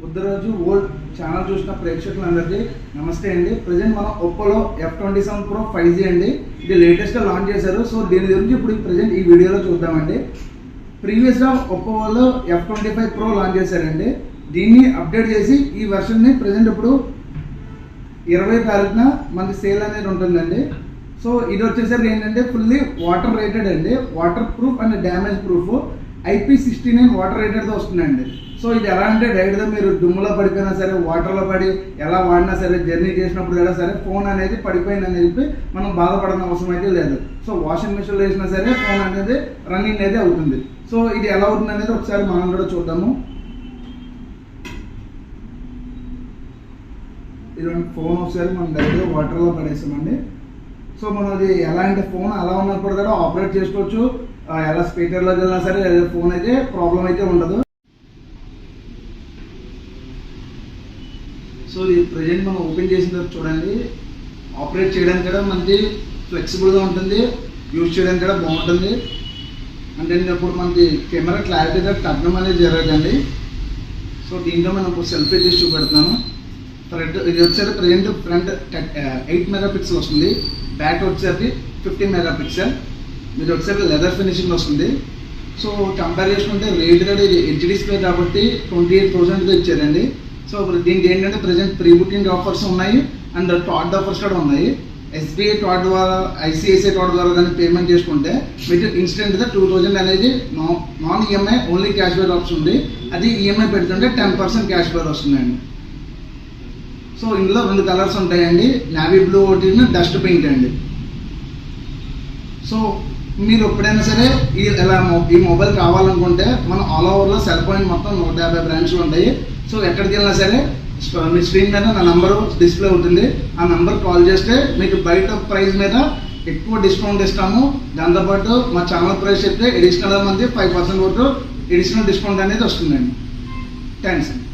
Buddharaju old channel చూసిన ప్రేక్షకులందరికీ నమస్తే అండి. ప్రజెంట్ మనం ఒప్పోలో F twenty seven pro five G అండి. ఇది లేటెస్ట్గా లాంచ్ చేశారు. సో దీని గురించి ఇప్పుడు ప్రజెంట్ ఈ వీడియోలో చూద్దామండి. ప్రీవియస్గా ఒప్పో వాళ్ళు F twenty five pro launch చేశారండి. దీన్ని అప్డేట్ చేసి ఈ వెర్షన్ని ప్రజెంట్ ఇప్పుడు ఇరవై తారీఖున మనకి సేల్ అనేది ఉంటుందండి. సో ఇది వచ్చేసరికి ఏంటంటే ఫుల్లీ వాటర్ రేటెడ్ అండి. Water proof and damage proof IP sixty nine water రేటెడ్తో వస్తుందండి. సో ఇది ఎలా అంటే డైరెక్ట్గా మీరు దుమ్ములో పడిపోయినా సరే వాటర్లో పడి ఎలా వాడినా సరే జర్నీ చేసినప్పుడు ఎలా సరే ఫోన్ అనేది పడిపోయిందని చెప్పి మనం బాధపడన అవసరం అయితే లేదు. సో వాషింగ్ మిషన్లో వేసినా సరే ఫోన్ అనేది రన్నింగ్ అయితే అవుతుంది. సో ఇది ఎలా అవుతుంది అనేది ఒకసారి మనం కూడా చూద్దాము. ఇటువంటి ఫోన్ ఒకసారి మనం డైరెక్ట్గా వాటర్లో పడేసామండి. సో మనం అది ఎలా అంటే ఫోన్ అలా ఉన్నప్పుడు కూడా ఆపరేట్ చేసుకోవచ్చు. ఎలా స్పీకర్లోకి వెళ్ళినా సరే ఫోన్ అయితే ప్రాబ్లం అయితే ఉండదు. సో ఇది ప్రజెంట్ మనం ఓపెన్ చేసిన తర్వాత చూడండి. ఆపరేట్ చేయడానికి కూడా మనకి ఫ్లెక్సిబుల్గా ఉంటుంది. యూజ్ చేయడానికి కూడా బాగుంటుంది. అంటే ఇప్పుడు మనకి కెమెరా క్లారిటీగా తగ్గడం అనేది జరగదండి. సో దీంట్లో మనం ఇప్పుడు సెల్ఫీ తీసి చూపెడతాను ఫ్రంట్ ఇది వచ్చేది present front eight mega pixel వస్తుంది. బ్యాక్ వచ్చేది ఫిఫ్టీన్ మెగా పిక్సెల్ మీరు వచ్చేది లెదర్ ఫినిషింగ్ వస్తుంది. సో కంపేర్ చేసుకుంటే రేట్ కూడా ఇది హెచ్డి డిస్ప్లే కాబట్టి ట్వంటీ ఎయిట్ థౌసండ్తో ఇచ్చారండి. సో దీనికి ఏంటంటే ప్రజెంట్ ప్రీ బుకింగ్ ఆఫర్స్ ఉన్నాయి అండ్ టాట్ ఆఫర్స్ కూడా ఉన్నాయి. ఎస్బీఐ టాట్ ద్వారా ఐసిఐసిఐ టాట్ ద్వారా కానీ పేమెంట్ చేసుకుంటే మీకు ఇన్స్టెంట్గా టూ థౌజండ్ అనేది non EMI only cash back option ఉంది. అది ఈఎంఐ పెడుతుంటే టెన్ పర్సెంట్ క్యాష్ బ్యాక్ వస్తుందండి. సో ఇందులో రెండు కలర్స్ ఉంటాయండి. నావీ బ్లూ ఒకటి డస్ట్ పింక్ అండి. సో మీరు ఎప్పుడైనా సరే ఈ ఇలా ఈ మొబైల్ కావాలనుకుంటే మన ఆల్ ఓవర్లో సెల్ పాయింట్ మొత్తం నూట యాభై బ్రాంచ్లు ఉంటాయి. సో ఎక్కడికి వెళ్ళినా సరే మీ స్క్రీన్ మీద నా నంబరు డిస్ప్లే ఉంటుంది. ఆ నంబర్ కాల్ చేస్తే మీకు బయట ప్రైస్ మీద ఎక్కువ డిస్కౌంట్ ఇస్తాము. దాంతోపాటు మా ఛానల్ ప్రైస్ చెప్తే ఎడిషనల్ మంది ఫైవ్ పర్సెంట్ వరకు ఎడిషనల్ డిస్కౌంట్ అనేది వస్తుందండి. థ్యాంక్స్ అండి